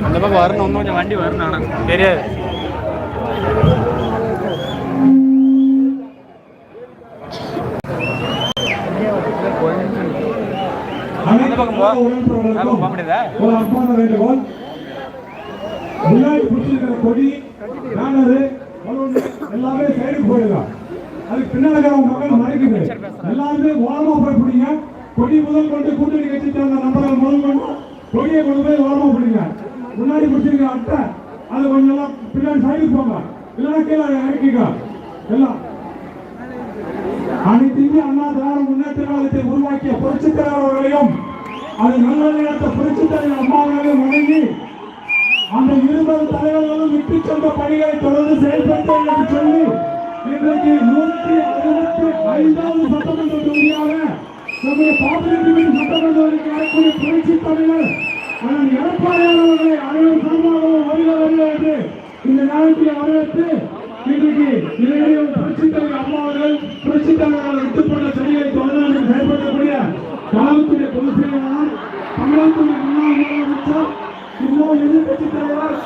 அந்த பக்கம் வரணும் இன்னும் கொஞ்சம் வண்டி வரணும் ஆனால் தெரியாது. அந்த பக்கம் போக முடியாதா ஒரு அன்பான வேண்டுகோள் முன்னாடி பிடிச்சிருக்கிற கொடி பேனரு பலூனு எல்லாமே சைடுக்கு போயிடலாம். அதுக்கு பின்னாடி மக்கள் மறைக்குது எல்லாருமே ஓரமா போய் பிடிங்க கொடி முதல் கொண்டு கூட்டணி கட்சி சேர்ந்த நபர்கள் முதல் கொண்டு. கொடியை கொண்டு போய் ஓரமா பிடிங்க. முன்னாடி பிடிச்சிருக்கிற அட்டை அது கொஞ்சம் எல்லாம் பின்னாடி சைடுக்கு போங்க. இல்லைன்னா கீழே இறக்கிக்க. எல்லாம். அனைத்தையுமே அண்ணா திராவிட முன்னேற்ற உருவாக்கிய புரட்சித் அவர்களையும் அது நல்ல நேரத்தை புரட்சித்தலைவர் அம்மாவர்களையும் அம்மா வணங்கி அந்த இருபது தலைவர்களும் விட்டு சென்ற பணிகளை தொடர்ந்து செயல்பட்டு என்று சொல்லி இன்றைக்கு நூற்றி அறுபத்தி ஐந்தாவது சட்டமன்ற தொகுதியாக நம்முடைய பாப்பிரெட்டி சட்டமன்றத்தில் வரக்கூடிய புரட்சி தலைவர் ஆனால் எடப்பாடியார் அவர்களை அனைவரும் சார்பாகவும் வருக வருக என்று இந்த நேரத்தில் வரவேற்று இன்றைக்கு இளைஞர் புரட்சி தலைவர் அம்மா அவர்கள் புரட்சி தலைவர்கள் விட்டுப்பட்ட செடிகளை தொடர்ந்து செயல்படக்கூடிய கழகத்துடைய பொதுச் செயலாளர் தமிழகத்துடைய முன்னாள் முதலமைச்சர் இன்னும் எதிர்கட்சி தலைவர்.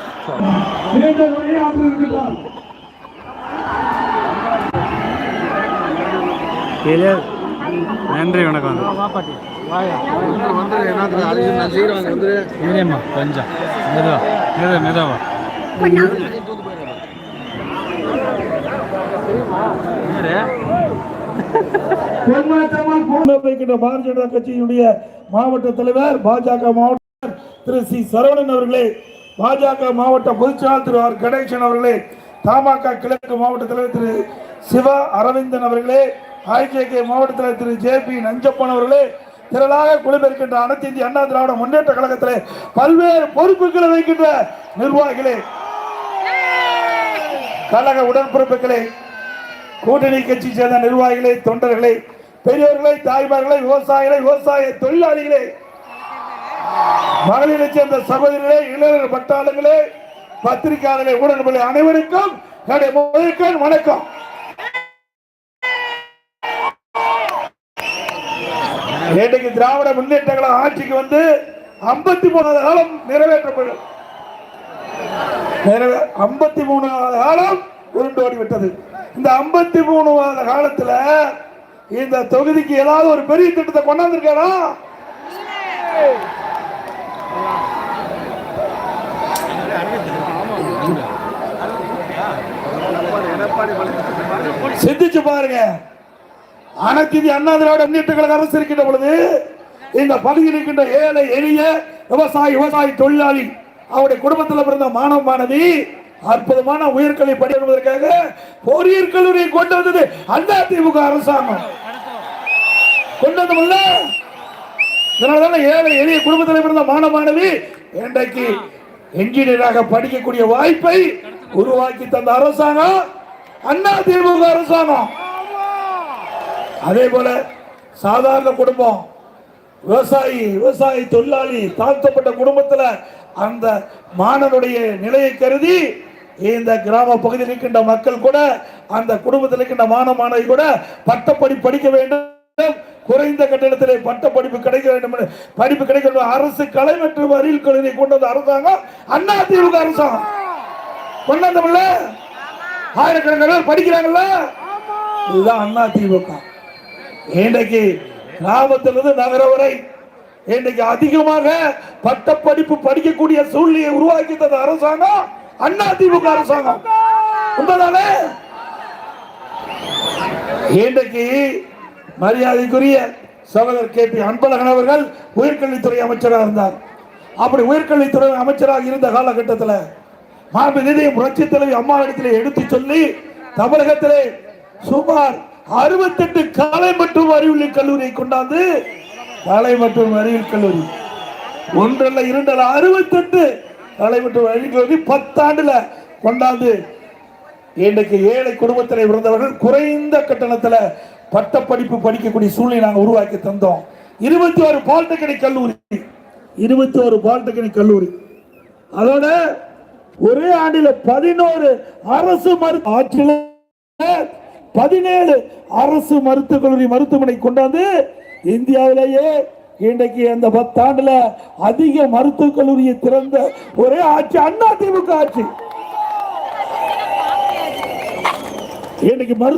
நன்றி வணக்கம். இருமா கொஞ்சம் மெதுவா மெதுவா மெதுவா. பொன்மாற்றம்மாள் பூர்ண வைக்கின்ற பாரதிய ஜனதா கட்சியினுடைய மாவட்ட தலைவர் பாஜக மாவட்ட திரு சி சரவணன் அவர்களே பாஜக மாவட்ட பொதுச்செயலாளர் திரு ஆர் கணேசன் அவர்களே தமாக கிழக்கு மாவட்ட தலைவர் திரு சிவா அரவிந்தன் அவர்களே ஐஜேகே மாவட்ட தலைவர் திரு ஜே பி நஞ்சப்பன் அவர்களே திரளாக குழுமிருக்கின்ற அனைத்து இந்திய அண்ணா திராவிட முன்னேற்ற கழகத்திலே பல்வேறு பொறுப்புகளை வைக்கின்ற நிர்வாகிகளே கழக உடன்பிறப்புகளே கூட்டணி கட்சி சேர்ந்த நிர்வாகிகளே தொண்டர்களே பெரியவர்களே தாய்மார்களே விவசாயிகளே விவசாய தொழிலாளிகளே மகளிரை சேர்ந்த சகோதரிகளே இளைஞர் பட்டாளங்களே பத்திரிகையாளர்களே ஊடகங்களே அனைவருக்கும் என்னுடைய வணக்கம். இன்றைக்கு திராவிட முன்னேற்றங்கள ஆட்சிக்கு வந்து ஐம்பத்தி மூணாவது காலம் நிறைவேற்றப்படும். நிறைவே ஐம்பத்தி மூணாவது காலம் உருண்டோடி விட்டது இந்த ஐம்பத்தி மூணாவது காலத்துல இந்த தொகுதிக்கு ஏதாவது ஒரு பெரிய திட்டத்தை கொண்டாந்துருக்காரா? சிந்திச்சு பாருங்க. அனைத்து இது அண்ணா திராவிட முன்னேற்ற கழக அரசு இருக்கின்ற பொழுது இந்த பகுதியில் இருக்கின்ற ஏழை எளிய விவசாயி விவசாயி தொழிலாளி அவருடைய குடும்பத்தில் பிறந்த மாணவ மாணவி அற்புதமான உயர்கல்வி படிப்பதற்காக பொறியியல் கல்லூரியை கொண்டு வந்தது அதிமுக திமுக அரசாங்கம். கொண்டு வந்தோம்ல அதனாலதான ஏழை எளிய குடும்பத்தில் இருந்த மாணவ மாணவி இன்றைக்கு என்ஜினியராக படிக்கக்கூடிய வாய்ப்பை உருவாக்கி தந்த அரசாங்கம் அண்ணா திமுக அரசாங்கம். அதே போல சாதாரண குடும்பம் விவசாயி விவசாயி தொழிலாளி தாழ்த்தப்பட்ட குடும்பத்தில் அந்த மாணவனுடைய நிலையை கருதி இந்த கிராம பகுதியில் இருக்கின்ற மக்கள் கூட அந்த குடும்பத்தில் இருக்கின்ற மாணவ மாணவி கூட பட்டப்படி படிக்க வேண்டும். குறைந்த கட்டணத்திலே பட்ட படிப்பு கிடைக்க வேண்டும் என்று படிப்பு கிடைக்க வேண்டும். அரசு கலை மற்றும் அறிவியல் கல்லூரியை கொண்டு வந்த அரசாங்கம் அண்ணா திமுக அரசாங்கம். கொண்டு வந்தோம்ல ஆயிரக்கணக்கான பேர் படிக்கிறாங்கல்ல? இதுதான் அண்ணா திமுக. இன்றைக்கு கிராமத்திலிருந்து நகர வரை இன்றைக்கு அதிகமாக பட்டப்படிப்பு படிக்கக்கூடிய சூழ்நிலையை உருவாக்கி தந்த அரசாங்கம் அண்ணா திமுக அரசாங்கம். உண்மைதானே? இன்றைக்கு மரியாதைக்குரிய சகோதரர் கே பி அன்பழகன் அவர்கள் உயர்கல்வித்துறை அமைச்சராக இருந்தார். அப்படி உயர்கல்வித்துறை அமைச்சராக இருந்த காலகட்டத்தில் மாண்பு புரட்சி தலைவி அம்மாவிடத்திலே எடுத்து சொல்லி தமிழகத்திலே சுமார் அறுபத்தெட்டு கலை மற்றும் அறிவியல் கல்லூரியை கொண்டாந்து கலை மற்றும் அறிவியல் கல்லூரி. ஒன்றல்ல இரண்டல்ல அறுபத்தெட்டு கலை மற்றும் அறிவியல் கல்லூரி பத்தாண்டுல கொண்டாந்து இன்றைக்கு ஏழை குடும்பத்தில் இருந்தவர்கள் குறைந்த கட்டணத்தில் பட்ட படிப்பு படிக்கக்கூடிய சூழ்நிலை நாங்கள் உருவாக்கி தந்தோம். இருபத்தி ஒரு பாலிடெக்னிக் கல்லூரி. இருபத்தி ஒரு பாலிடெக்னிக் கல்லூரி. அதோட ஒரே ஆண்டில் பதினோரு அரசு மருத்துவ ஆட்சியில் பதினேழு அரசு மருத்துவக் கல்லூரி மருத்துவமனை கொண்டாந்து இந்தியாவிலேயே இன்றைக்கு அந்த பத்தாண்டுல அதிக மருத்துவக் கல்லூரியை திறந்த ஒரே ஆட்சி அண்ணா திமுக ஆட்சி. இன்னைக்கு மருத்துவ